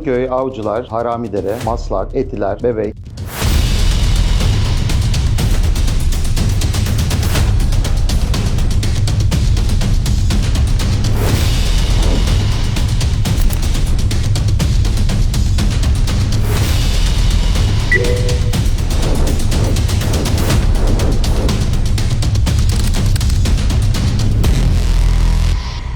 Köy, Avcılar, Haramidere, Maslak, Etiler, Bebek,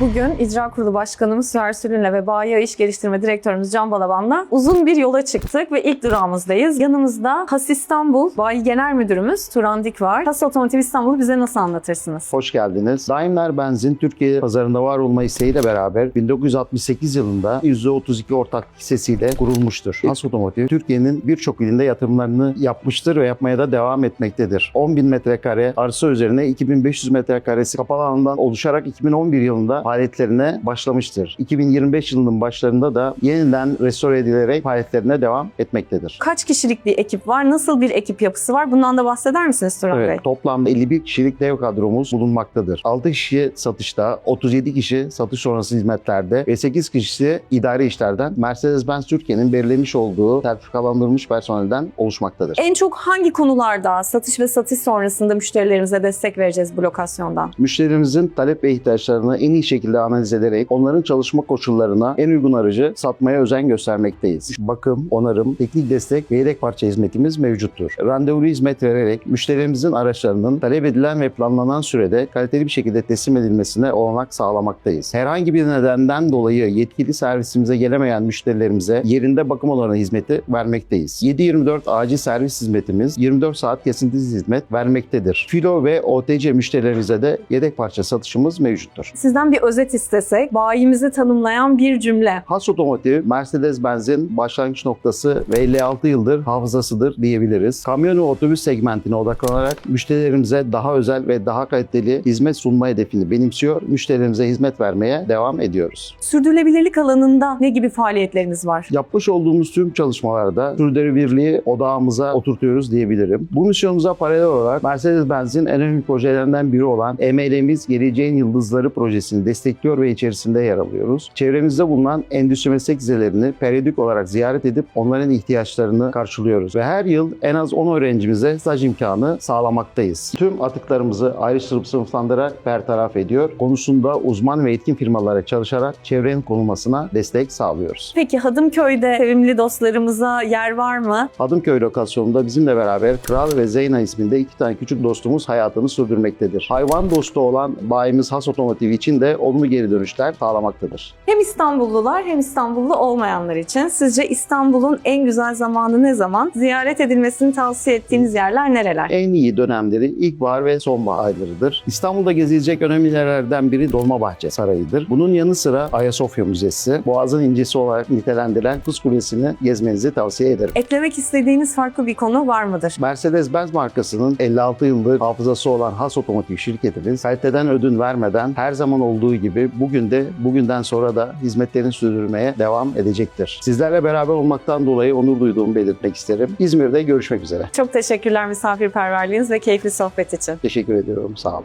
Bugün İcra Kurulu Başkanımız Süher Sülün'le ve Bayi İş Geliştirme Direktörümüz Can Balaban'la uzun bir yola çıktık ve ilk durağımızdayız. Yanımızda Has İstanbul Bayi Genel Müdürümüz Turan Dik var. Has Otomotiv İstanbul'u bize nasıl anlatırsınız? hoş geldiniz. Daimler Benzin Türkiye pazarında var olma isteğiyle beraber 1968 yılında %32 ortak hissesiyle kurulmuştur. Has Otomotiv Türkiye'nin birçok ilinde yatırımlarını yapmıştır ve yapmaya da devam etmektedir. 10.000 metrekare arsa üzerine 2500 metrekaresi kapalı alandan oluşarak 2011 yılında faaliyetlerine başlamıştır. 2025 yılının başlarında da yeniden restore edilerek faaliyetlerine devam etmektedir. Kaç kişilik bir ekip var? Nasıl bir ekip yapısı var? Bundan da bahseder misiniz Turan Bey? Evet, toplamda 51 kişilik dev kadromuz bulunmaktadır. 6 kişi satışta, 37 kişi satış sonrası hizmetlerde ve 8 kişisi idari işlerden Mercedes-Benz Türkiye'nin belirlemiş olduğu sertifikalandırılmış personelden oluşmaktadır. En çok hangi konularda satış ve satış sonrasında müşterilerimize destek vereceğiz bu lokasyondan? Müşterimizin talep ve ihtiyaçlarını en iyi şekilde analiz ederek onların çalışma koşullarına en uygun aracı satmaya özen göstermekteyiz. Bakım, onarım, teknik destek ve yedek parça hizmetimiz mevcuttur. Randevulu hizmet vererek müşterimizin araçlarının talep edilen ve planlanan sürede kaliteli bir şekilde teslim edilmesine olanak sağlamaktayız. Herhangi bir nedenden dolayı yetkili servisimize gelemeyen müşterilerimize yerinde bakım olanı hizmeti vermekteyiz. 7-24 acil servis hizmetimiz 24 saat kesintisiz hizmet vermektedir. Filo ve OTC müşterilerimize de yedek parça satışımız mevcuttur. Sizden bir özet istesek, bayimizi tanımlayan bir cümle. Has Otomotiv, Mercedes-Benz'in başlangıç noktası ve 56 yıldır hafızasıdır diyebiliriz. Kamyon ve otobüs segmentine odaklanarak müşterilerimize daha özel ve daha kaliteli hizmet sunma hedefini benimsiyor. Müşterilerimize hizmet vermeye devam ediyoruz. Sürdürülebilirlik alanında ne gibi faaliyetleriniz var? Yapmış olduğumuz tüm çalışmalarda sürdürülebilirliği odağımıza oturtuyoruz diyebilirim. Bu misyonumuza paralel olarak Mercedes-Benz'in en önemli projelerinden biri olan EML'miz Geleceğin Yıldızları projesini destekliyor ve içerisinde yer alıyoruz. Çevremizde bulunan endüstri meslek liselerini periyodik olarak ziyaret edip onların ihtiyaçlarını karşılıyoruz. Ve her yıl en az 10 öğrencimize staj imkanı sağlamaktayız. Tüm atıklarımızı ayrıştırıp sınıflandırarak bertaraf ediyor. Konusunda uzman ve etkin firmalara çalışarak çevrenin korunmasına destek sağlıyoruz. Peki Hadımköy'de sevimli dostlarımıza yer var mı? Hadımköy lokasyonunda bizimle beraber Kral ve Zeyna isminde iki tane küçük dostumuz hayatını sürdürmektedir. Hayvan dostu olan bayimiz Has Otomotiv için de olumlu geri dönüşler sağlamaktadır. Hem İstanbullular hem İstanbullu olmayanlar için sizce İstanbul'un en güzel zamanı ne zaman? Ziyaret edilmesini tavsiye ettiğiniz yerler nereler? En iyi dönemleri ilkbahar ve sonbahar aylarıdır. İstanbul'da gezilecek önemli yerlerden biri Dolmabahçe Sarayı'dır. Bunun yanı sıra Ayasofya Müzesi, Boğaz'ın incisi olarak nitelendirilen Kız Kulesi'ni gezmenizi tavsiye ederim. Eklemek istediğiniz farklı bir konu var mıdır? Mercedes-Benz markasının 56 yıldır hafızası olan Has Otomotiv şirketimiz kaliteden ödün vermeden her zaman olduğu gibi bugün de bugünden sonra da hizmetlerini sürdürmeye devam edecektir. Sizlerle beraber olmaktan dolayı onur duyduğumu belirtmek isterim. İzmir'de görüşmek üzere. Çok teşekkürler misafirperverliğiniz ve keyifli sohbet için. Teşekkür ediyorum. Sağ olun.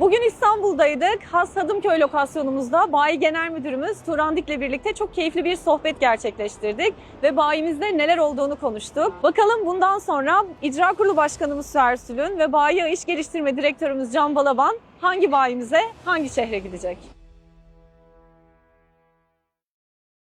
Bugün İstanbul'daydık. Has Hadımköy lokasyonumuzda Bayi Genel Müdürümüz Turan Dik'le birlikte çok keyifli bir sohbet gerçekleştirdik ve bayimizde neler olduğunu konuştuk. Bakalım bundan sonra İcra Kurulu Başkanımız Süher Sülün ve Bayi İş Geliştirme Direktörümüz Can Balaban hangi bayimize, hangi şehre gidecek?